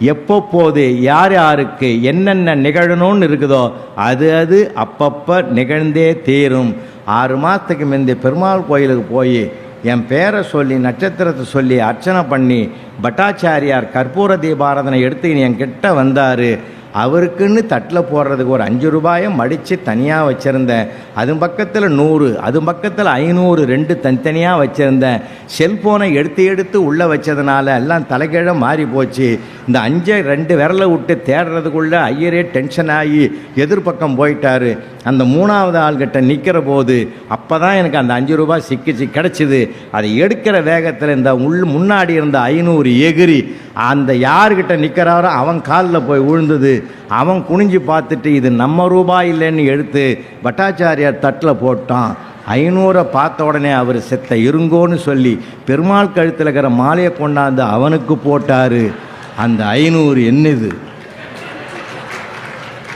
எப்போ போது யார் யாருக்கு என்னென்ன நிகழணும்னு இருக்குதோ அது அது அப்பப்போ நிகழ்ந்தே தீரும். ஆறு மாதத்துக்கு முந்தைய பெருமாள் கோயிலுக்கு போய் என் பேரை சொல்லி நட்சத்திரத்தை சொல்லி அர்ச்சனை பண்ணி பட்டாச்சாரியார் கற்பூர தீபாராதனை எடுத்து என் கிட்ட வந்தார். அவருக்குன்னு தட்டில் போடுறதுக்கு ஒரு அஞ்சு ரூபாயை மடித்து தனியாக வச்சுருந்தேன். அது பக்கத்தில் நூறு அது பக்கத்தில் ஐநூறு ரெண்டு தனித்தனியாக வச்சுருந்தேன். செல்ஃபோனை எடுத்து எடுத்து உள்ளே வச்சதுனால எல்லாம் தலைகீழ மாறி போச்சு. இந்த அஞ்சை ரெண்டு விரலை விட்டு தேடுறதுக்குள்ளே ஐயரே டென்ஷன் ஆகி எதிர்பக்கம் போயிட்டார். அந்த மூணாவது ஆள்கிட்ட நிற்கிற போது அப்போ தான் எனக்கு அந்த அஞ்சு ரூபாய் சிக்கிச்சு கிடச்சிது. அதை எடுக்கிற வேகத்தில் இந்த உள் முன்னாடி இருந்த ஐநூறு எகிரி அந்த யார்கிட்ட நிற்கிறாரோ அவன் காலில் போய் விழுந்தது அவன் குனிஞ்சு பார்த்துட்டு இது நம்ம ரூபாய் இல்லைன்னு எடுத்து பட்டாச்சாரியார் தட்டில் போட்டான். ஐநூறை பார்த்த உடனே அவர் செத்த இருங்கோன்னு சொல்லி பெருமாள் கழுத்தில் இருக்கிற மாலையை கொண்டாந்து அவனுக்கு போட்டார். அந்த ஐநூறு என்னது?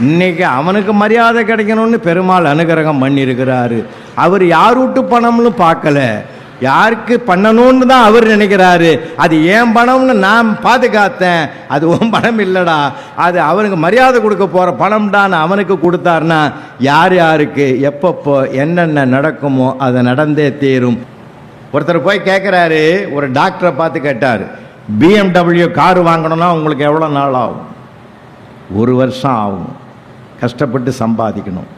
இன்னைக்கு அவனுக்கு மரியாதை கிடைக்கணும்னு பெருமாள் அனுகிரகம் பண்ணியிருக்கிறாரு. அவர் யார் விட்டு பணம்னு பார்க்கல. யாருக்கு பண்ணணும்னு தான் அவர் நினைக்கிறாரு. அது ஏன் பணம்னு நான் பாதுகாத்தேன். அது உன் பணம் இல்லைடா. அது அவனுக்கு மரியாதை கொடுக்க போகிற பணம்டான்னு அவனுக்கு கொடுத்தாருன்னா யார் யாருக்கு எப்பப்போ என்னென்ன நடக்குமோ அதை நடந்தே தீரும். ஒருத்தர் போய் கேட்குறாரு ஒரு டாக்டரை பார்த்து கேட்டார் பிஎம்டபிள்யூ கார் வாங்கணும்னா உங்களுக்கு எவ்வளோ நாள் ஆகும்? ஒரு வருஷம் ஆகும். கஷ்டப்பட்டு சம்பாதிக்கணும்.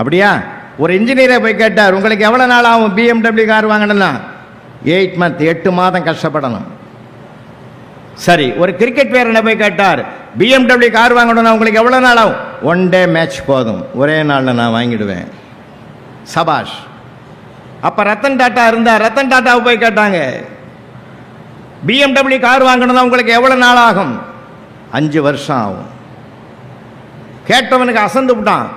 அப்படியா? ஒரு இன்ஜினியரை போய் கேட்டார் உங்களுக்கு எவ்வளோ நாள் ஆகும் பிஎம்டபிள்யூ கார் வாங்கணும்னா? எயிட் மந்த் எட்டு மாதம் கஷ்டப்படணும். சரி ஒரு கிரிக்கெட் வீரனை போய் கேட்டார் பிஎம்டபிள்யூ கார் வாங்கணும்னா உங்களுக்கு எவ்வளோ நாள் ஆகும்? ஒன் டே மேட்ச் போதும். ஒரே நாளில் நான் வாங்கிடுவேன். சபாஷ் அப்போ ரத்தன் டாட்டா இருந்தால் ரத்தன் டாட்டாவை போய் கேட்டாங்க பிஎம்டபிள்யூ கார் வாங்கணும்னா உங்களுக்கு எவ்வளோ நாள் ஆகும்? அஞ்சு வருஷம் ஆகும். கேட்டவனுக்கு அசந்து விட்டான்.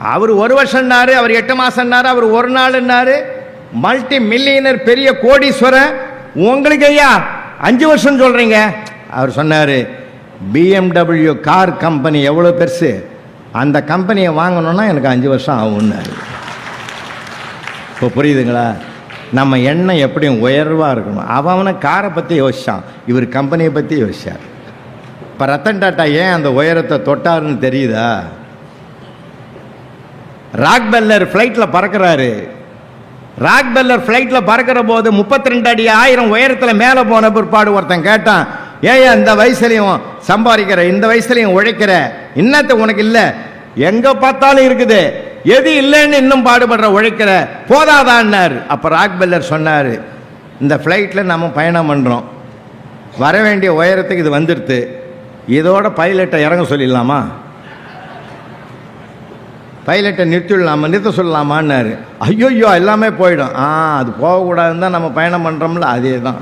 அவர் ஒரு வருஷம்னாரு அவர் எட்டு மாசம்னாரு அவர் ஒரு நாள்னாரு மல்டி மில்லியனர் பெரிய கோடீஸ்வரன். உங்களுக்கு ஐயா அஞ்சு வருஷம் சொல்றீங்க. அவர் சொன்னாரு பிஎம்டபிள்யூ கார் கம்பெனி எவ்வளோ பெருசு? அந்த கம்பெனியை வாங்கணும்னா எனக்கு அஞ்சு வருஷம் ஆகும்னாரு. இப்போ புரியுதுங்களா? நம்ம எண்ணம் எப்படியும் உயர்வாக இருக்கணும். அவனை காரை பற்றி யோசித்தான் இவர் கம்பெனியை பற்றி யோசிச்சார். இப்போ ரத்தன் டாட்டா ஏன் அந்த உயரத்தை தொட்டாருன்னு தெரியுதா? ராக் பெல்லர் ஃப்ளைட்டில் பறக்கிறாரு. ராக்பெல்லர் ஃப்ளைட்டில் பறக்கிற போது முப்பத்தி ரெண்டு அடி ஆயிரம் உயரத்தில் மேலே போன பிற்பாடு ஒருத்தன் கேட்டான் ஏன் இந்த வயசுலையும் சம்பாதிக்கிற இந்த வயசுலையும் உழைக்கிற இன்னத்தை உனக்கு இல்லை. எங்கே பார்த்தாலும் இருக்குது. எது இல்லைன்னு இன்னும் பாடுபடுற உழைக்கிற போதாதான்னார். அப்போ ராக்பெல்லர் சொன்னார் இந்த ஃப்ளைட்டில் நம்ம பயணம் பண்ணுறோம் வர வேண்டிய உயரத்துக்கு இது வந்துடுது இதோட பைலட்டை இறங்க சொல்லிடலாமா? பைலட்டை நிறுத்திடலாமா நிறுத்த சொல்லலாமான்னாரு ஐயோயோ எல்லாமே போயிடும். ஆ அது போகக்கூடாதுன்னு தான் நம்ம பயணம் பண்ணுறோம்ல அதே தான்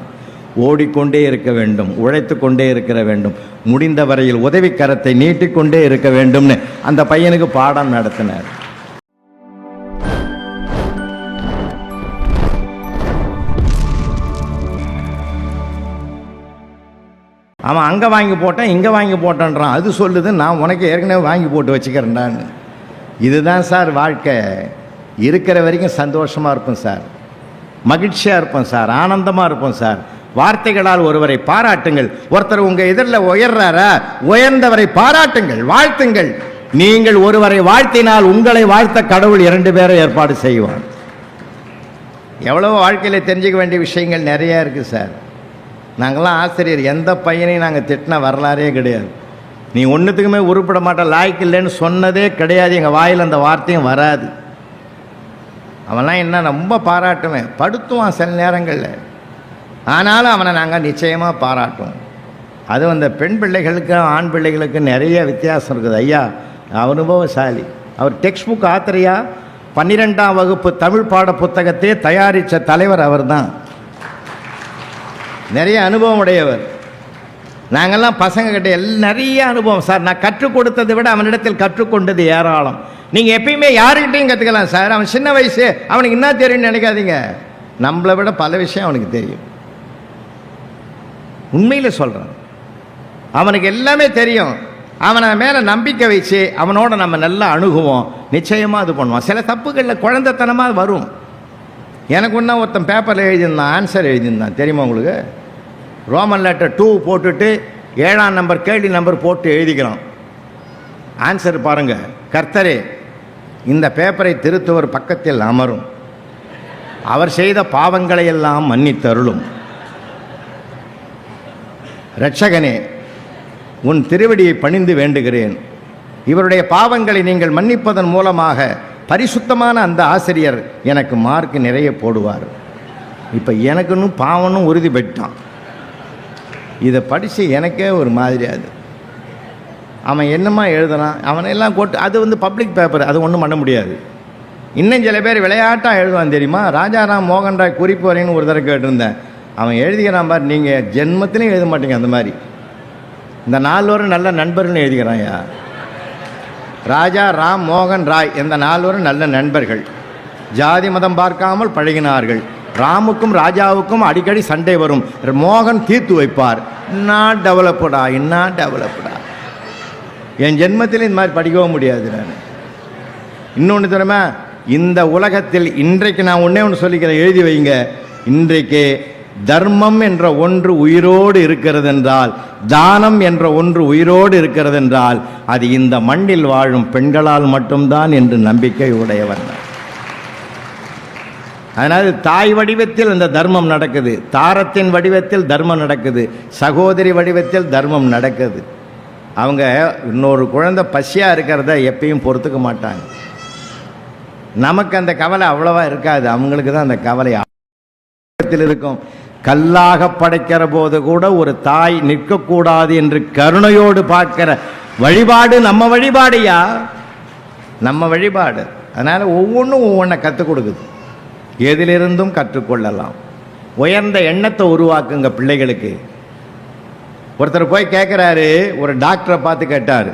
ஓடிக்கொண்டே இருக்க வேண்டும் உழைத்து கொண்டே இருக்கிற வேண்டும் முடிந்த வரையில் உதவிக்கரத்தை நீட்டிக்கொண்டே இருக்க வேண்டும்னு அந்த பையனுக்கு பாடம் நடத்தினார். அவன் அங்கே வாங்கி போட்டேன் இங்கே வாங்கி போட்டேன்றான். அது சொல்லுது நான் உனக்கு ஏற்கனவே வாங்கி போட்டு வச்சுக்கிறேன்டான்னு. இதுதான் சார் வாழ்க்கை. இருக்கிற வரைக்கும் சந்தோஷமாக இருப்போம் சார். மகிழ்ச்சியாக இருப்போம் சார். ஆனந்தமாக இருப்போம் சார். வார்த்தைகளால் ஒருவரை பாராட்டுங்கள். ஒருத்தர் உங்கள் எதிரில் உயர்றாரா? உயர்ந்தவரை பாராட்டுங்கள் வாழ்த்துங்கள். நீங்கள் ஒருவரை வாழ்த்தினால் உங்களை வாழ்த்த கடவுள் இரண்டு பேரை ஏற்பாடு செய்வார். எவ்வளோ வாழ்க்கையில் தெரிஞ்சுக்க வேண்டிய விஷயங்கள் நிறையா இருக்குது சார். நாங்களாம் ஆசிரியர். எந்த பையனையும் நாங்கள் திட்டின வரலாறே கிடையாது. நீ ஒன்றுத்துக்குமே உருப்பட மாட்ட லாய்க்கு இல்லைன்னு சொன்னதே கிடையாது. எங்கள் வாயில் அந்த வார்த்தையும் வராது. அவன்லாம் என்ன ரொம்ப பாராட்டுவேன். படுத்துவான் சில நேரங்களில். ஆனாலும் அவனை நாங்கள் நிச்சயமாக பாராட்டுவோம். அதுவும் அந்த பெண் பிள்ளைகளுக்கும் ஆண் பிள்ளைகளுக்கும் நிறைய வித்தியாசம் இருக்குது. ஐயா அனுபவசாலி. அவர் டெக்ஸ்ட் புக் ஆத்திரையா? பன்னிரெண்டாம் வகுப்பு தமிழ் பாட புத்தகத்தையே தயாரித்த தலைவர் அவர்தான். நிறைய அனுபவம் உடையவர். நாங்கள்லாம் பசங்க கிட்ட எல்லாம் நிறைய அனுபவம். சார் நான் கற்றுக் கொடுத்ததை விட அவனிடத்தில் கற்றுக்கொண்டது ஏராளம். நீங்கள் எப்பயுமே யாருக்கிட்டையும் கற்றுக்கலாம் சார். அவன் சின்ன வயசு அவனுக்கு என்ன தெரியும்னு நினைக்காதீங்க. நம்மளை விட பல விஷயம் அவனுக்கு தெரியும். உண்மையில் சொல்கிறான் அவனுக்கு எல்லாமே தெரியும். அவனை மேலே நம்பிக்கை வச்சு அவனோட நம்ம நல்லா அணுகுவோம். நிச்சயமாக இது பண்ணுவான். சில தப்புகளில் குழந்தைத்தனமாக வரும். எனக்கு ஒன்றா ஒருத்தன் பேப்பரில் எழுதியிருந்தான் ஆன்சர் எழுதியிருந்தான். தெரியுமா உங்களுக்கு? ரோமன் லெட்டர் டூ போட்டுட்டு ஏழாம் நம்பர் கேள்வி நம்பர் போட்டு எழுதிக்கிறோம். ஆன்சர் பாருங்க. கர்த்தரே இந்த பேப்பரை திருத்துவர் பக்கத்தில் அமரும். அவர் செய்த பாவங்களை எல்லாம் மன்னித்தருளும். இரட்சகனே உன் திருவடியை பணிந்து வேண்டுகிறேன். இவருடைய பாவங்களை நீங்கள் மன்னிப்பதன் மூலமாக பரிசுத்தமான அந்த ஆசிரியர் எனக்கு மார்க் நிறைய போடுவார். இப்போ எனக்குன்னு பாவனும் உறுதி பெற்றான் இதை படித்து எனக்கே ஒரு மாதிரியாது அவன் என்னமா எழுதுனான் அவனையெல்லாம் கொட்டு அது வந்து பப்ளிக் பேப்பர் அது ஒன்றும் பண்ண முடியாது. இன்னும் சில பேர் விளையாட்டாக எழுதுவான் தெரியுமா? ராஜாராம் மோகன் ராய் குறிப்பு ஒரு தடவை கேட்டிருந்தேன். அவன் எழுதிக்கிறான் பார் நீங்கள் ஜென்மத்திலையும் எழுத மாட்டீங்க அந்த மாதிரி. இந்த நால்வரும் நல்ல நண்பர்கள்னு எழுதிக்கிறான்யா ராஜா ராம் மோகன் ராய் இந்த நால்வரும் நல்ல நண்பர்கள். ஜாதி மதம் பார்க்காமல் பழகினார்கள். ராமுக்கும் ராஜாவுக்கும் அடிக்கடி சண்டை வரும். மோகன் தீர்த்து வைப்பார். நான் டெவலப்டா என்ன டெவலப்டா என் ஜென்மத்தில் இந்த மாதிரி படிக்கவும் முடியாது நான். இன்னொன்று தெரியுமா? இந்த உலகத்தில் இன்றைக்கு நான் ஒன்றே ஒன்று சொல்லிக்கிறேன் எழுதி வைங்க. இன்றைக்கு தர்மம் என்ற ஒன்று உயிரோடு இருக்கிறது என்றால் தானம் என்ற ஒன்று உயிரோடு இருக்கிறது என்றால் அது இந்த மண்ணில் வாழும் பெண்களால் மட்டும்தான் என்று நம்பிக்கை உடையவர் நான். அதனால் தாய் வடிவத்தில் இந்த தர்மம் நடக்குது. தாரத்தின் வடிவத்தில் தர்மம் நடக்குது. சகோதரி வடிவத்தில் தர்மம் நடக்குது. அவங்க இன்னொரு குழந்தை பசியாக இருக்கிறத எப்பயும் பொறுத்துக்க மாட்டாங்க. நமக்கு அந்த கவலை அவ்வளவா இருக்காது. அவங்களுக்கு தான் அந்த கவலை. இருக்கும். கல்லாக படைக்கிற போது கூட ஒரு தாய் நிற்கக்கூடாது என்று கருணையோடு பார்க்கிற வழிபாடு நம்ம வழிபாடையா? நம்ம வழிபாடு. அதனால் ஒவ்வொன்றும் ஒவ்வொன்றை கற்றுக் கொடுக்குது. எதிலிருந்தும் கற்றுக்கொள்ளலாம். உயர்ந்த எண்ணத்தை உருவாக்குங்க பிள்ளைகளுக்கு. ஒருத்தர் போய் கேட்குறாரு ஒரு டாக்டரை பார்த்து கேட்டார்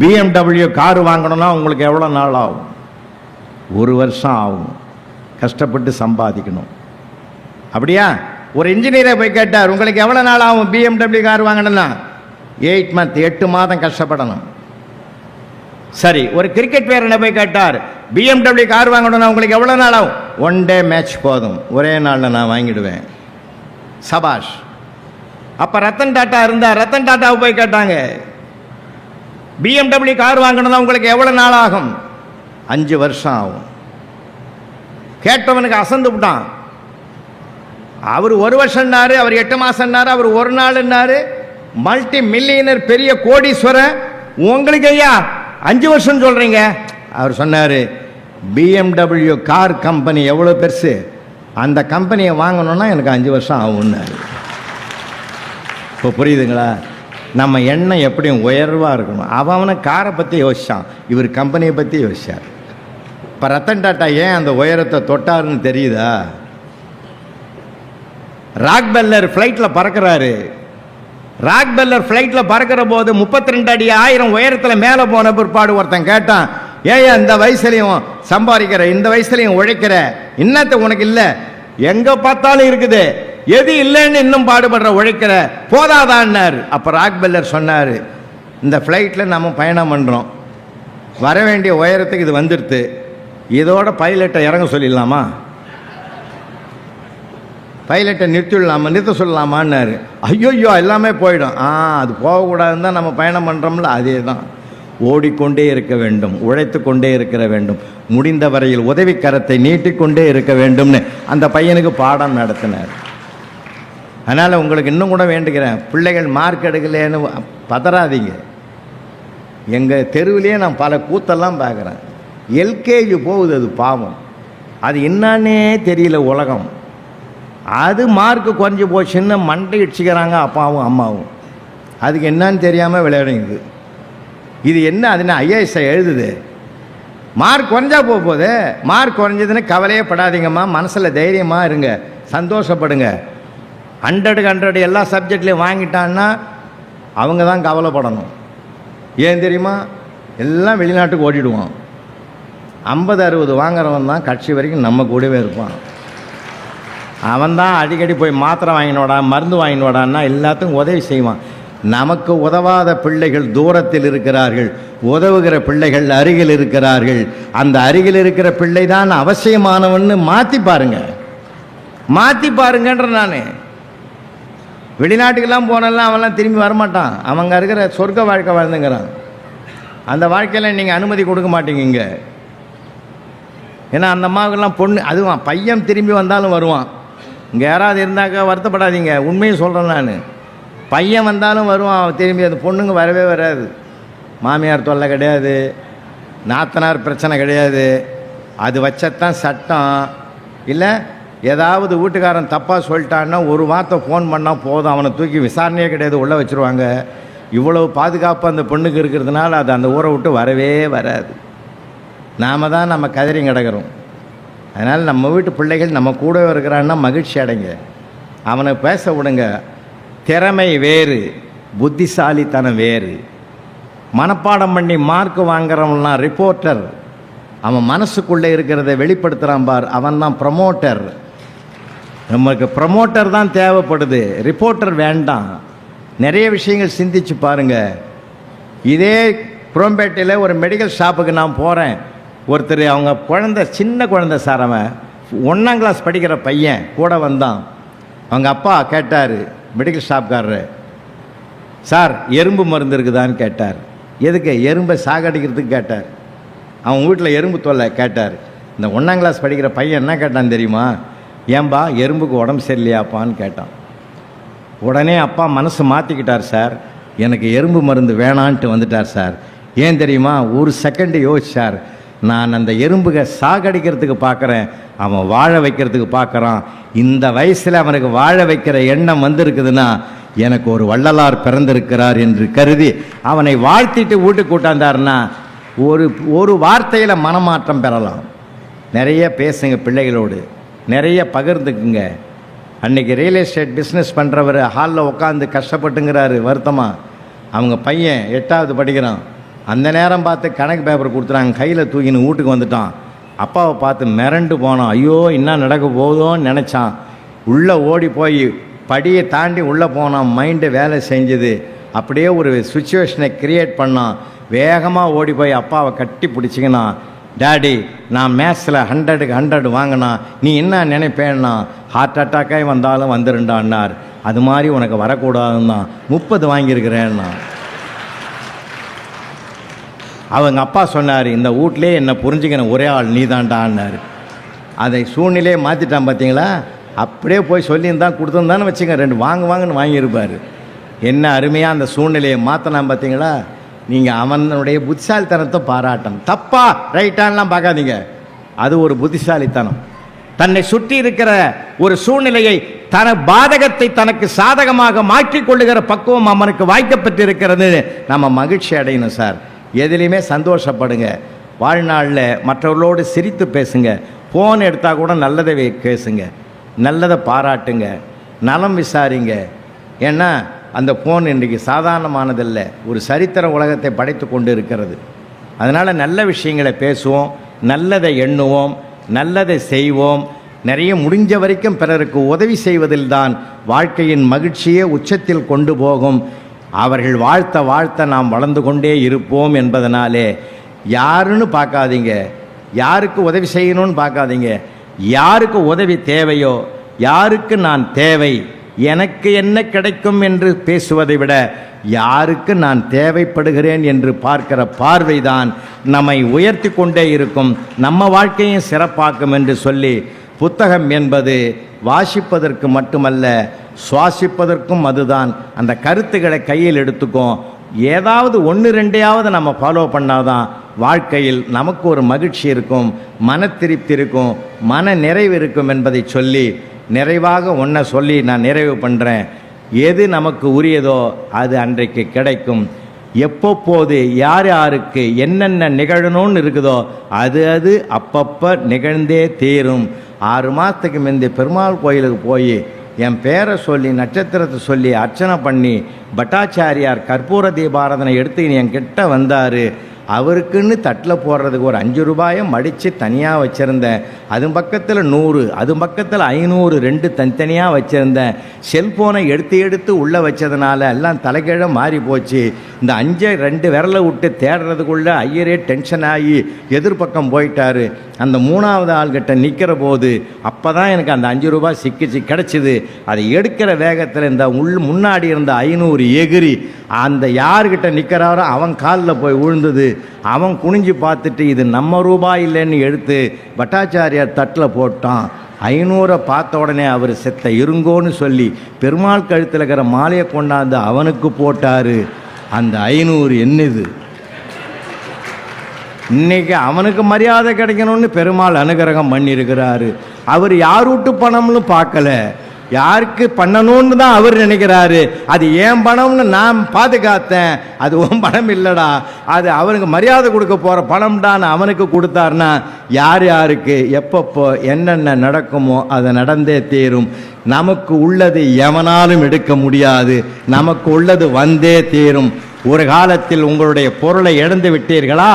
பிஎம்டபிள்யூ கார் வாங்கணும்னா உங்களுக்கு எவ்வளோ நாள் ஆகும்? ஒரு வருஷம் ஆகும். கஷ்டப்பட்டு சம்பாதிக்கணும். அப்படியா? ஒரு இன்ஜினியரை போய் கேட்டார் உங்களுக்கு எவ்வளோ நாள் ஆகும் பிஎம்டபிள்யூ கார் வாங்கணும்னா? எயிட் மந்த் எட்டு மாதம் கஷ்டப்படணும். சரி ஒரு கிரிக்கெட் வீரனை போய் கேட்டார்? பிஎம்டபிள்யூ கார் வாங்கணும்னா உங்களுக்கு எவ்வளோ நாள் ஆகும்? ஒன் டே மேட்ச் போதும். ஒரே நாளில் நான் வாங்கிடுவேன். சபாஷ். அப்போ ரத்தன் டாட்டா இருந்தால் ரத்தன் டாட்டாவை போய் கேட்டாங்க. பிஎம்டபிள்யூ கார் வாங்கணும்னா உங்களுக்கு எவ்வளோ நாள் ஆகும்? அஞ்சு வருஷம் ஆகும். கேட்டவனுக்கு அசந்து விட்டான். அவர் ஒரு வருஷம்னாரு அவர் எட்டு மாசம்னாரு அவர் ஒரு நாள்னாரு மல்டி மில்லியனர் பெரிய கோடீஸ்வரன். உங்களுக்கு ஐயா அஞ்சு வருஷம் சொல்கிறீங்க அவர் சொன்னார் பிஎம்டபிள்யூ கார் கம்பெனி எவ்வளோ பெருசு? அந்த கம்பெனியை வாங்கணுன்னா எனக்கு அஞ்சு வருஷம் ஆகும்னாரு. இப்போ புரியுதுங்களா? நம்ம எண்ணம் எப்படியும் உயர்வாக இருக்கணும். அவன் அவனை காரை பற்றி யோசித்தான் இவர் கம்பெனியை பற்றி யோசிச்சார். இப்போ ரத்தன் டாட்டா ஏன் அந்த உயரத்தை தொட்டாருன்னு தெரியுதா? ராக்பெல்லர் ஃப்ளைட்டில் பறக்கிறாரு. ராக் பெல்லர் ஃப்ளைட்டில் பறக்கிற போது முப்பத்தி ரெண்டு அடி ஆயிரம் உயரத்தில் மேலே போன பிற்பாடு ஒருத்தன் கேட்டான் ஏன் இந்த வயசுலையும் சம்பாதிக்கிற இந்த வயசுலையும் உழைக்கிற இன்னத்தை உனக்கு இல்லை. எங்கே பார்த்தாலும் இருக்குது. எது இல்லைன்னு இன்னும் பாடுபடுற உழைக்கிற போதாதான்னார். அப்போ ராக் பெல்லர் சொன்னார் இந்த ஃப்ளைட்டில் நம்ம பயணம் பண்ணுறோம் வர வேண்டிய உயரத்துக்கு இது வந்துடுது இதோட பைலட்டை இறங்க சொல்லிடலாமா? பைலட்டை நிறுத்திடலாமா நிறுத்த சொல்லலாமான்னாரு ஐயோயோ எல்லாமே போயிடும். ஆ அது போகக்கூடாதுன்னு தான் நம்ம பயணம் பண்ணுறோம்ல அதே தான் ஓடிக்கொண்டே இருக்க வேண்டும் உழைத்து கொண்டே இருக்கிற வேண்டும் முடிந்த வரையில் உதவி கரத்தை நீட்டிக்கொண்டே இருக்க வேண்டும்னு அந்த பையனுக்கு பாடம் நடத்தினார். அதனால் உங்களுக்கு இன்னும் கூட வேண்டுகிறேன். பிள்ளைகள் மார்க் எடுக்கலேன்னு பதறாதீங்க. எங்கள் தெருவிலே நான் பல கூத்தெல்லாம் பார்க்குறேன். எல்கேஜி போகுது அது பாவம். அது என்னன்னே தெரியல உலகம். அது மார்க் குறைஞ்சி போச்சுன்னு மண்டை இடிச்சுக்கிறாங்க அப்பாவும் அம்மாவும். அதுக்கு என்னன்னு தெரியாமல் விளையாடுங்க இது என்ன அதுன்னு ஐஏஎஸ்ஐ எழுதுது. மார்க் குறைஞ்சா போக போகுது. மார்க் குறைஞ்சதுன்னு கவலையே படாதீங்கம்மா. மனசில் தைரியமாக இருங்க. சந்தோஷப்படுங்க. ஹண்ட்ரடுக்கு ஹண்ட்ரடு எல்லா சப்ஜெக்ட்லேயும் வாங்கிட்டான்னா அவங்க தான் கவலைப்படணும். ஏன் தெரியுமா? எல்லாம் வெளிநாட்டுக்கு ஓடிடுவான். ஐம்பது அறுபது வாங்குறவன் தான் கட்சி வரைக்கும் நம்ம கூடவே இருப்பான். அவன் தான் அடிக்கடி போய் மாத்திரை வாங்கினோடா மருந்து வாங்கினோடான்னா எல்லாத்துக்கும் உதவி செய்வான். நமக்கு உதவாத பிள்ளைகள் தூரத்தில் இருக்கிறார்கள். உதவுகிற பிள்ளைகள் அருகில் இருக்கிறார்கள். அந்த அருகில் இருக்கிற பிள்ளை தான் அவசியமானவன்னு மாற்றி பாருங்க. மாற்றி பாருங்கன்ற நான். வெளிநாட்டுக்கெல்லாம் போனெல்லாம் அவன்லாம் திரும்பி வரமாட்டான். அவங்க இருக்கிற சொர்க்க வாழ்க்கை வாழ்ந்துங்கிறான். அந்த வாழ்க்கையில் நீங்கள் அனுமதி கொடுக்க மாட்டீங்க இங்கே. ஏன்னா அந்த அம்மாவுக்கெல்லாம் பொண்ணு அதுவான் பையன் திரும்பி வந்தாலும் வருவான். இங்கே யாராவது இருந்தாக்கா வருத்தப்படாதீங்க. உண்மையை சொல்கிறேன் நான். பையன் வந்தாலும் வருவான் திரும்பி அந்த பொண்ணுங்க வரவே வராது. மாமியார் தொல்லை கிடையாது. நாத்தனார் பிரச்சனை கிடையாது. அது வச்சத்தான் சட்டம். இல்லை ஏதாவது வீட்டுக்காரன் தப்பாக சொல்லிட்டான்னா ஒரு வார்த்தை ஃபோன் பண்ணால் போதும். அவனை தூக்கி விசாரணையே கிடையாது உள்ளே வச்சுருவாங்க. இவ்வளவு பாதுகாப்பு அந்த பொண்ணுக்கு இருக்கிறதுனால அது அந்த ஊரை விட்டு வரவே வராது. நாம தான் நம்ம கதறி கிடக்கிறோம். அதனால் நம்ம வீட்டு பிள்ளைகள் நம்ம கூட இருக்கிறான்னா மகிழ்ச்சி அடைங்க. அவனை பேச விடுங்க. திறமை வேறு புத்திசாலித்தனம் வேறு. மனப்பாடம் பண்ணி மார்க் வாங்குறவன்லாம் ரிப்போர்ட்டர் அவன் மனசுக்குள்ளே இருக்கிறத வெளிப்படுத்துகிறான் பார். அவன் தான் ப்ரமோட்டர் நமக்கு ப்ரமோட்டர் தான் தேவைப்படுது. ரிப்போர்ட்டர் வேண்டாம். நிறைய விஷயங்கள் சிந்திச்சு பாருங்கள் இதே குரோம்பேட்டையில் ஒரு மெடிக்கல் ஷாப்புக்கு நான் போகிறேன் ஒருத்தர் அவங்க குழந்த சின்ன குழந்த சார் அவன் ஒன்றாம் கிளாஸ் படிக்கிற பையன் கூட வந்தான். அவங்க அப்பா கேட்டார் மெடிக்கல் ஷாப்காரரு சார் எறும்பு மருந்து இருக்குதான்னு கேட்டார். எதுக்கு எறும்பை சாகடிக்கிறதுக்கு கேட்டார். அவன் வீட்டில் எறும்பு தொல்லை கேட்டார். இந்த ஒன்றாம் கிளாஸ் படிக்கிற பையன் என்ன கேட்டான் தெரியுமா? ஏன்பா எறும்புக்கு உடம்பு சரியில்லையாப்பான்னு கேட்டான். உடனே அப்பா மனசு மாற்றிக்கிட்டார் சார் எனக்கு எறும்பு மருந்து வேணான்ட்டு வந்துட்டார் சார். ஏன் தெரியுமா? ஒரு செகண்டு யோசிச்சார். நான் அந்த எறும்புக சாகடிக்கிறதுக்கு பார்க்குறேன். அவன் வாழ வைக்கிறதுக்கு பார்க்குறான். இந்த வயசில் அவனுக்கு வாழ வைக்கிற எண்ணம் வந்திருக்குதுன்னா எனக்கு ஒரு வள்ளலார் பிறந்திருக்கிறார் என்று கருதி அவனை வாழ்த்திட்டு வீட்டுக்கு கூட்டாந்தாருன்னா ஒரு ஒரு வார்த்தையில் மனமாற்றம் பெறலாம். நிறைய பேசுங்க பிள்ளைகளோடு. நிறைய பகிர்ந்துக்குங்க. அன்றைக்கி ரியல் எஸ்டேட் பிஸ்னஸ் பண்ணுறவர் ஹாலில் உட்காந்து கஷ்டப்பட்டுங்கிறாரு வருத்தமாக அவங்க பையன் எட்டாவது படிக்கிறான். அந்த நேரம் பார்த்து கணக்கு பேப்பர் கொடுத்துறாங்க கையில் தூக்கின்னு வீட்டுக்கு வந்துட்டான். அப்பாவை பார்த்து மிரண்டு போனான். ஐயோ என்ன நடக்க போதோன்னு நினச்சான். உள்ளே ஓடி போய் படியை தாண்டி உள்ளே போனான். மைண்டு வேலை செஞ்சது. அப்படியே ஒரு சுச்சுவேஷனை கிரியேட் பண்ணான். வேகமாக ஓடி போய் அப்பாவை கட்டி பிடிச்சிக்கினா டேடி நான் மேத்ஸில் ஹண்ட்ரடுக்கு ஹண்ட்ரட் வாங்கினா நீ என்ன நினைப்பேன்னா ஹார்ட் அட்டாக்காக வந்தாலும் வந்துருண்டான்னார். அது மாதிரி உனக்கு வரக்கூடாதுன்னா முப்பது வாங்கியிருக்கிறேன்னா. அவங்க அப்பா சொன்னார் இந்த வீட்லே என்னை புரிஞ்சுக்கின ஒரே ஆள் நீ தான்டான்னாரு அதை சூழ்நிலையை மாற்றிட்டான் பார்த்தீங்களா அப்படியே போய் சொல்லியிருந்தான் கொடுத்துருந்தான்னு வச்சுங்க ரெண்டு வாங்க வாங்கன்னு வாங்கியிருப்பார். என்ன அருமையாக அந்த சூழ்நிலையை மாற்றினான் பார்த்தீங்களா நீங்கள் அவனுடைய புத்திசாலித்தனத்தை பாராட்டணும். தப்பா ரைட்டான்லாம் பார்க்காதீங்க. அது ஒரு புத்திசாலித்தனம். தன்னை சுற்றி இருக்கிற ஒரு சூழ்நிலையை தன பாதகத்தை தனக்கு சாதகமாக மாற்றிக்கொள்ளுகிற பக்குவம் அவனுக்கு வாய்க்கப்பட்டிருக்கிறது. நம்ம மகிழ்ச்சி அடையணும் சார். எதுலேயுமே சந்தோஷப்படுங்க. வாழ்நாளில் மற்றவர்களோடு சிரித்து பேசுங்க. ஃபோன் எடுத்தால் கூட நல்லதை பேசுங்க. நல்லதை பாராட்டுங்க. நலம் விசாரிங்க. ஏன்னா அந்த ஃபோன் இன்றைக்கு சாதாரணமானதல்ல. ஒரு சரித்திர உலகத்தை படைத்து கொண்டு இருக்கிறது அதனால் நல்ல விஷயங்களை பேசுவோம். நல்லதை எண்ணுவோம். நல்லதை செய்வோம். நிறைய முடிஞ்ச வரைக்கும் பிறருக்கு உதவி செய்வதில்தான் வாழ்க்கையின் மகிழ்ச்சியை உச்சத்தில் கொண்டு போகும். அவர்கள் வாழ்த்த வாழ்த்த நாம் வளர்ந்து கொண்டே இருப்போம் என்பதனாலே யாருன்னு பார்க்காதீங்க. யாருக்கு உதவி செய்யணும்னு பார்க்காதீங்க. யாருக்கு உதவி தேவையோ யாருக்கு நான் தேவை எனக்கு என்ன கிடைக்கும் என்று பேசுவதை விட யாருக்கு நான் தேவைப்படுகிறேன் என்று பார்க்கிற பார்வைதான் நம்மை உயர்த்தி கொண்டே இருக்கும் நம்ம வாழ்க்கையும் சிறப்பாக்கும் என்று சொல்லி புத்தகம் என்பது வாசிப்பதற்கு மட்டுமல்ல சுவாசிப்பதற்கும் அதுதான். அந்த கருத்துக்களை கையில் எடுத்துக்கும் ஏதாவது ஒன்று ரெண்டையாவது நம்ம ஃபாலோ பண்ணாதான் வாழ்க்கையில் நமக்கு ஒரு மகிழ்ச்சி இருக்கும் மன திருப்தி இருக்கும் மன நிறைவு இருக்கும் என்பதை சொல்லி நிறைவாக ஒன்றை சொல்லி நான் நிறைவு பண்ணுறேன் எது நமக்கு உரியதோ அது அன்றைக்கு கிடைக்கும். எப்பப்போது யார் யாருக்கு என்னென்ன நிகழணும்னு இருக்குதோ அது அது அப்பப்போ நிகழ்ந்தே தீரும். ஆறு மாதத்துக்கு முந்தைய பெருமாள் கோயிலுக்கு போய் என் பேரை சொல்லி நட்சத்திரத்தை சொல்லி அர்ச்சனை பண்ணி பட்டாச்சாரியார் கற்பூர தீபாரதனை எடுத்து என் கிட்ட வந்தார். அவருக்குன்னு தட்டில் போடுறதுக்கு ஒரு அஞ்சு ரூபாயை மடித்து தனியாக வச்சுருந்தேன். அது பக்கத்தில் நூறு அது பக்கத்தில் ஐநூறு ரெண்டு தனித்தனியாக வச்சுருந்தேன். செல்ஃபோனை எடுத்து எடுத்து உள்ளே வச்சதுனால எல்லாம் தலைகீழ மாறி போச்சு. இந்த அஞ்சை ரெண்டு விரலை விட்டு தேடுறதுக்குள்ளே ஐயரே டென்ஷன் ஆகி எதிர்பக்கம் போயிட்டார். அந்த மூணாவது ஆள்கிட்ட நிற்கிற போது அப்போ தான் எனக்கு அந்த அஞ்சு ரூபாய் சிக்கிச்சு கிடச்சிது. அதை எடுக்கிற வேகத்தில் இந்த உள் முன்னாடி இருந்த ஐநூறு எகிரி அந்த யார்கிட்ட நிற்கிறாரோ அவன் காலில் போய் விழுந்தது. அவன் குனிஞ்சு பார்த்துட்டு இது நம்ம ரூபாய் இல்லைன்னு எடுத்து பட்டாச்சாரியார் தட்டில் போட்டான். ஐநூறை பார்த்த உடனே அவர் செத்த இருங்கோன்னு சொல்லி பெருமாள் கழுத்தில் இருக்கிற மாலையை கொண்டாந்து அவனுக்கு போட்டாரு. அந்த ஐநூறு என்னது? இன்னைக்கு அவனுக்கு மரியாதை கிடைக்கணும்னு பெருமாள் அனுகிரகம் பண்ணியிருக்கிறாரு. அவர் யார் வீட்டு பணம்னு பார்க்கல. யாருக்கு பண்ணணும்னு தான் அவர் நினைக்கிறாரு. அது ஏன் பணம்னு நான் பாதுகாத்தேன். அது உன் பணம் இல்லைடா. அது அவனுக்கு மரியாதை கொடுக்க போகிற பணம்டான்னு அவனுக்கு கொடுத்தாருன்னா யார் யாருக்கு எப்பப்போ என்னென்ன நடக்குமோ அது நடந்தே தீரும். நமக்கு உள்ளது எவனாலும் எடுக்க முடியாது. நமக்கு உள்ளது வந்தே தீரும். ஒரு காலத்தில் உங்களுடைய பொருளை இழந்து விட்டீர்களா?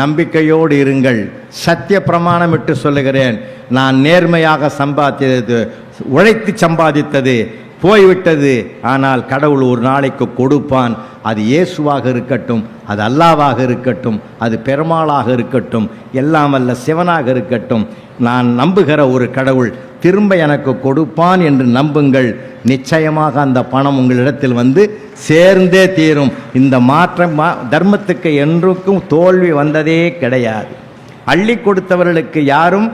நம்பிக்கையோடு இருங்கள். சத்திய பிரமாணமிட்டு சொல்லுகிறேன். நான் நேர்மையாக சம்பாத்தியது உழைத்து சம்பாதித்தது போய்விட்டது. ஆனால் கடவுள் ஒரு நாளைக்கு கொடுப்பான். அது இயேசுவாக இருக்கட்டும் அது அல்லாவாக இருக்கட்டும் அது பெருமாளாக இருக்கட்டும் எல்லாம் அல்ல சிவனாக இருக்கட்டும். நான் நம்புகிற ஒரு கடவுள் திரும்ப எனக்கு கொடுப்பான் என்று நம்புங்கள். நிச்சயமாக அந்த பணம் உங்களிடத்தில் வந்து சேர்ந்தே தீரும். இந்த மாற்றம் மா- தர்மத்துக்கு என்றுக்கும் தோல்வி வந்ததே கிடையாது. அள்ளி கொடுத்தவர்களுக்கு யாரும்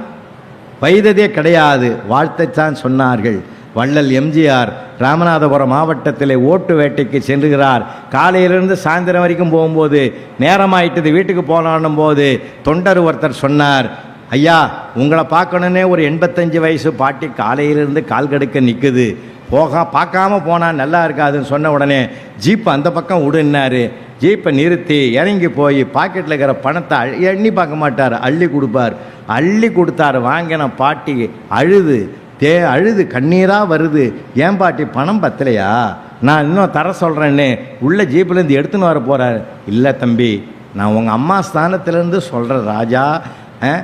வைததே கிடையாது வாழ்த்தைத்தான் சொன்னார்கள். வள்ளல் எம்ஜிஆர் ராமநாதபுரம் மாவட்டத்தில் ஓட்டு வேட்டைக்கு சென்றுகிறார் காலையிலிருந்து சாயந்தரம் வரைக்கும் போகும்போது நேரமாயிட்டது வீட்டுக்கு போனாலும் போது தொண்டர் ஒருத்தர் சொன்னார் ஐயா உங்களை பார்க்கணுன்னே ஒரு எண்பத்தஞ்சு வயசு பாட்டி காலையிலிருந்து கால் கடுக்க நிற்குது போக பார்க்காம போனால் நல்லா இருக்காதுன்னு சொன்ன உடனே ஜீப் அந்த பக்கம் விடுன்னாரு ஜீப்பை நிறுத்தி இறங்கி போய் பாக்கெட்டில் இருக்கிற பணத்தை அழ்- எண்ணி பார்க்க மாட்டார். அள்ளி கொடுப்பார். அள்ளி கொடுத்தாரு. வாங்கின பாட்டி அழுது. தே அழுது. கண்ணீராக வருது. ஏன் பாட்டி பணம் பத்தலையா? நான் இன்னும் தர சொல்கிறேன்னு உள்ளே ஜீப்லேருந்து எடுத்துன்னு வர போகிறார் இல்லை தம்பி நான் உங்கள் அம்மா ஸ்தானத்திலேருந்து சொல்கிறேன் ராஜா. ஆ,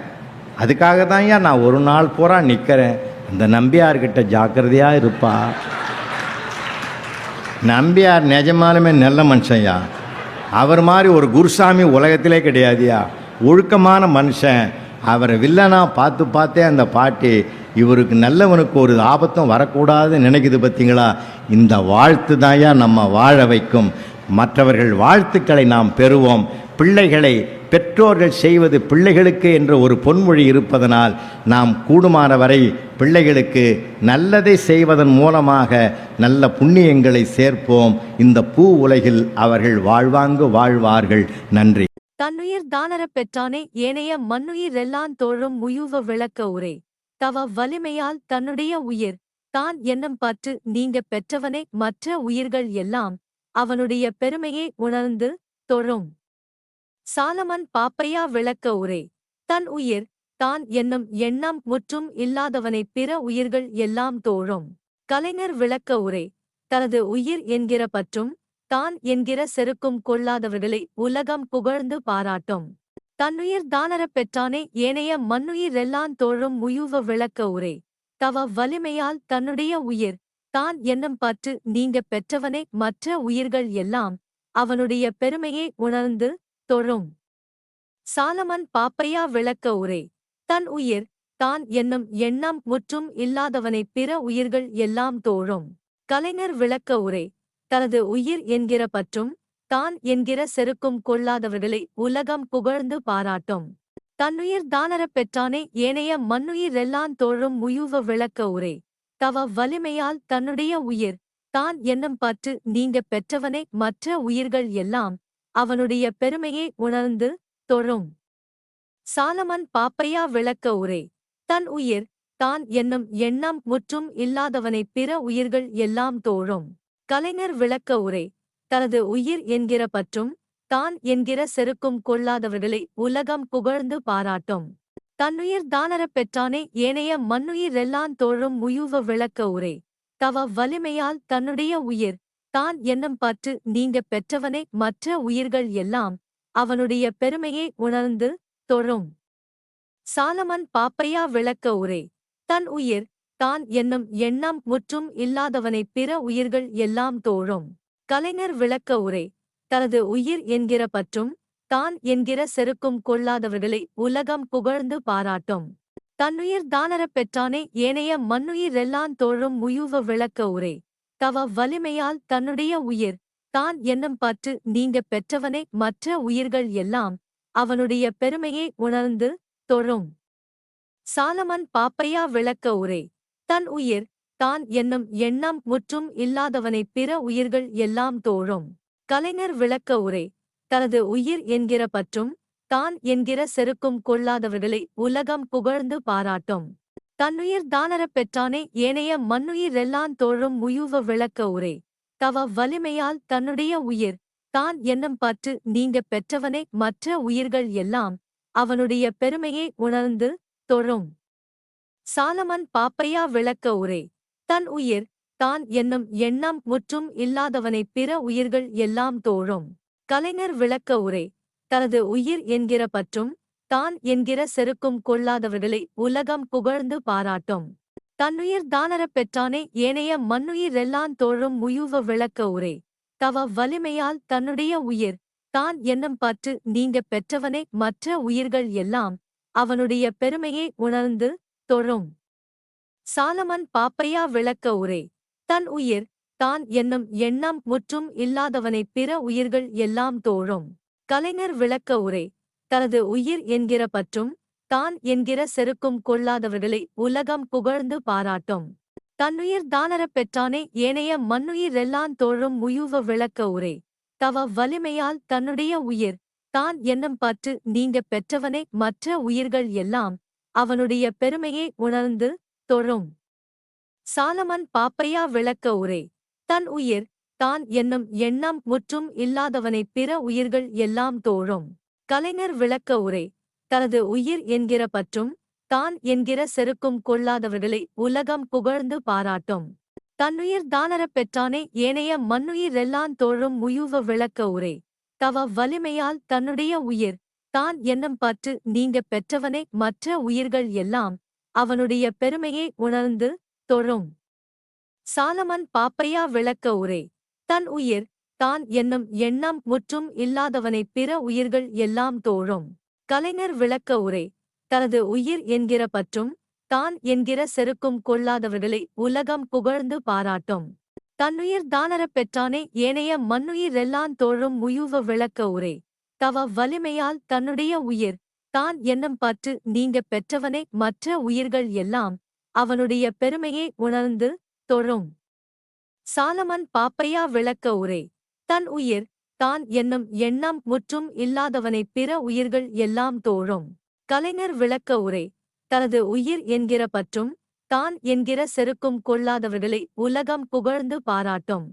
அதுக்காக தான் நான் ஒரு நாள் பூரா நிற்கிறேன் அந்த நம்பியார்கிட்ட ஜாக்கிரதையாக இருப்பா. நம்பியார் நிஜமாலுமே நல்ல மனுஷன்யா அவர் மாதிரி ஒரு குருசாமி உலகத்திலே கிடையாதியா? ஒழுக்கமான மனுஷன். அவரை வில்லனா பார்த்து பார்த்தே அந்த பாட்டி இவருக்கு நல்லவனுக்கு ஒரு ஆபத்தும் வரக்கூடாதுன்னு நினைக்குது பார்த்தீங்களா? இந்த வாழ்த்து தாயா நம்ம வாழ வைக்கும். மற்றவர்கள் வாழ்த்துக்களை நாம் பெறுவோம். பிள்ளைகளை பெற்றோர்கள் செய்வது பிள்ளைகளுக்கு என்ற ஒரு பொன்மொழி இருப்பதனால் நாம் கூடுமான வரை பிள்ளைகளுக்கு நல்லதை செய்வதன் மூலமாக நல்ல புண்ணியங்களை சேர்ப்போம். இந்த பூ உலகில் அவர்கள் வாழ்வாங்கு வாழ்வார்கள். நன்றி. தன்னுயிர் தானரப் பெற்றானே ஏனைய மண்ணுயிர் எல்லாம் தோழும் முயுவ விளக்க உரை. தவ வலிமையால் தன்னுடைய உயிர். தான் என்னும் பற்று நீங்க பெற்றவனே மற்ற உயிர்கள் எல்லாம் அவனுடைய பெருமையை உணர்ந்து தொழும். சாலமன் பாப்பையா விளக்க உரை தன் உயிர் தான் என்னும் எண்ணம் முற்றும் இல்லாதவனைப் பிற உயிர்கள் எல்லாம் தோழும். கலைஞர் விளக்க உரை தனது உயிர் என்கிற பற்றும் தான் என்கிற செருக்கும் கொள்ளாதவர்களை உலகம் புகழ்ந்து பாராட்டும். தன்னுயிர் தானரப் பெற்றானே ஏனைய மண்ணுயிரெல்லான் தோழும் முயுவ விளக்க உரை. தவ வலிமையால் தன்னுடைய உயிர் தான் என்னும் பற்று நீங்க பெற்றவனே மற்ற உயிர்கள் எல்லாம் அவனுடைய பெருமையை உணர்ந்து தொழும். சாலமன் பாப்பையா விளக்க உரை. தன் உயிர் தான் என்னும் எண்ணம் முற்றும் இல்லாதவனைப் பிற உயிர்கள் எல்லாம் தோழும். கலைஞர் விளக்க உரை. தனது உயிர் என்கிற பற்றும் தான் என்கிற செருக்கும் கொள்ளாதவர்களை உலகம் புகழ்ந்து பாராட்டும். தன்னுயிர் தானரப் பெற்றானே ஏனைய மண்ணுயிரெல்லான் தோழும் முயுவ விளக்க உரை. தவ வலிமையால் தன்னுடைய உயிர் தான் என்னும் பற்று நீங்க பெற்றவனே மற்ற உயிர்கள் எல்லாம் அவனுடைய பெருமையை உணர்ந்து தொழும். சாலமன் பாப்பையா விளக்க உரை தன் உயிர் தான் என்னும் எண்ணம் முற்றும் இல்லாதவனைப் பிற உயிர்கள் எல்லாம் தோழும். கலைஞர் விளக்க உரை தனது உயிர் என்கிற பற்றும் தான் என்கிற செருக்கும் கொள்ளாதவர்களை உலகம் புகழ்ந்து பாராட்டும். தன்னுயிர் தானரப் பெற்றானே ஏனைய மண்ணுயிரெல்லான் தோழும் உயுவ விளக்க உரை. தவ வலிமையால் தன்னுடைய உயிர் தான் என்னும் பற்று நீங்க பெற்றவனை மற்ற உயிர்கள் எல்லாம் அவனுடைய பெருமையை உணர்ந்து தொழும். சாலமன் பாப்பையா விளக்க உரை தன் உயிர் தான் என்னும் எண்ணம் முற்றும் இல்லாதவனைப் பிற உயிர்கள் எல்லாம் தோழும். கலைஞர் விளக்க உரை தனது உயிர் என்கிற பற்றும் தான் என்கிற செருக்கும் கொள்ளாதவர்களை உலகம் புகழ்ந்து பாராட்டும். தன்னுயிர் தானரப் பெற்றானே ஏனைய மண்ணுயிரெல்லாம் தோழும் முயுவ விளக்க உரை தவ வலிமையால் தன்னுடைய உயிர். தான் என்னும் பற்று நீங்க பெற்றவனை மற்ற உயிர்கள் எல்லாம் அவனுடைய பெருமையை உணர்ந்து தொழும். சாலமன் பாப்பையா விளக்க உரை. தன் உயிர் தான் என்னும் எண்ணம் முற்றும் இல்லாதவனைப் பிற உயிர்கள் எல்லாம் தோழும். கலைஞர் விளக்க உரை. தனது உயிர் என்கிற பற்றும் தான் என்கிற செருக்கும் கொள்ளாதவர்களை உலகம் புகழ்ந்து பாராட்டும். தன்னுயிர் தானரப் பெற்றானே ஏனைய மண்ணுயிரெல்லான் தோழும் முயுவ விளக்க உரை. தவ வலிமையால் தன்னுடைய உயிர் தான் என்னும் பற்று நீங்க பெற்றவனே மற்ற உயிர்கள் எல்லாம் அவனுடைய பெருமையை உணர்ந்து தொழும். சாலமன் பாப்பையா விளக்க உரை. தன் உயிர் தான் என்னும் எண்ணம் முற்றும் இல்லாதவனைப் பிற உயிர்கள் எல்லாம் தோழும். கலைஞர் விளக்க உரை. தனது உயிர் என்கிற பற்றும் தான் என்கிற செருக்கும் கொள்ளாதவர்களை உலகம் புகழ்ந்து பாராட்டும். தன்னுயிர் தானரப் பெற்றானே ஏனைய மண்ணுயிரெல்லான் தோழும் முயுவ விளக்க உரை. தவ வலிமையால் தன்னுடைய உயிர் தான் என்னும் பற்று நீங்க பெற்றவனே மற்ற உயிர்கள் எல்லாம் அவனுடைய பெருமையை உணர்ந்து தொழும். சாலமன் பாப்பையா விளக்க உரை. தன் உயிர் தான் என்னும் எண்ணம் முற்றும் இல்லாதவனைப் பிற உயிர்கள் எல்லாம் தோழும். கலைஞர் விளக்க உரை. தனது உயிர் என்கிற பற்றும் தான் என்கிற செருக்கும் கொள்ளாதவர்களை உலகம் புகழ்ந்து பாராட்டும். தன்னுயிர் தானரப் பெற்றானே ஏனைய மண்ணுயிரெல்லான் தோழும் முயுவ விளக்க உரை. தவ வலிமையால் தன்னுடைய உயிர் தான் என்னும் பற்று நீங்க பெற்றவனே மற்ற உயிர்கள் எல்லாம் அவனுடைய பெருமையை உணர்ந்து தொழும். சாலமன் பாப்பையா விளக்க உரை. தன் உயிர் தான் என்னும் எண்ணம் முற்றும் இல்லாதவனைப் பிற உயிர்கள் எல்லாம் தோழும். கலைஞர் விளக்க உரை. தனது உயிர் என்கிற பற்றும் தான் என்கிற செருக்கும் கொள்ளாதவர்களை உலகம் புகழ்ந்து பாராட்டும். தன்னுயிர் தானரப் பெற்றானே ஏனைய மண்ணுயிரெல்லான் தோழும் முயுவ விளக்க உரை. தவ வலிமையால் தன்னுடைய உயிர் தான் என்னும் பற்று நீங்க பெற்றவனே மற்ற உயிர்கள் எல்லாம் அவனுடைய பெருமையை உணர்ந்து தொழும். சாலமன் பாப்பையா விளக்க உரை. தன் உயிர் தான் என்னும் எண்ணம் முற்றும் இல்லாதவனைப் பிற உயிர்கள் எல்லாம் தோழும். கலைஞர் விளக்க உரை. தனது உயிர் என்கிற பற்றும் தான் என்கிற செருக்கும் கொள்ளாதவர்களை உலகம் புகழ்ந்து பாராட்டும். தன்னுயிர் தானரப் பெற்றானே ஏனைய மண்ணுயிரெல்லான் தோழும் முயுவ விளக்க உரை. தவ வலிமையால் தன்னுடைய உயிர் தான் என்னும் பற்று நீங்க பெற்றவனே மற்ற உயிர்கள் எல்லாம் அவனுடைய பெருமையை உணர்ந்து தொழும். சாலமன் பாப்பையா விளக்க உரை. தன் உயிர் தான் என்னும் எண்ணம் முற்றும் இல்லாதவனைப் பிற உயிர்கள் எல்லாம் தோழும் கலைஞர் விளக்க உரை தனது உயிர் என்கிற பற்றும் தான் என்கிற செருக்கும் கொள்ளாதவர்களை உலகம் புகழ்ந்து பாராட்டும்.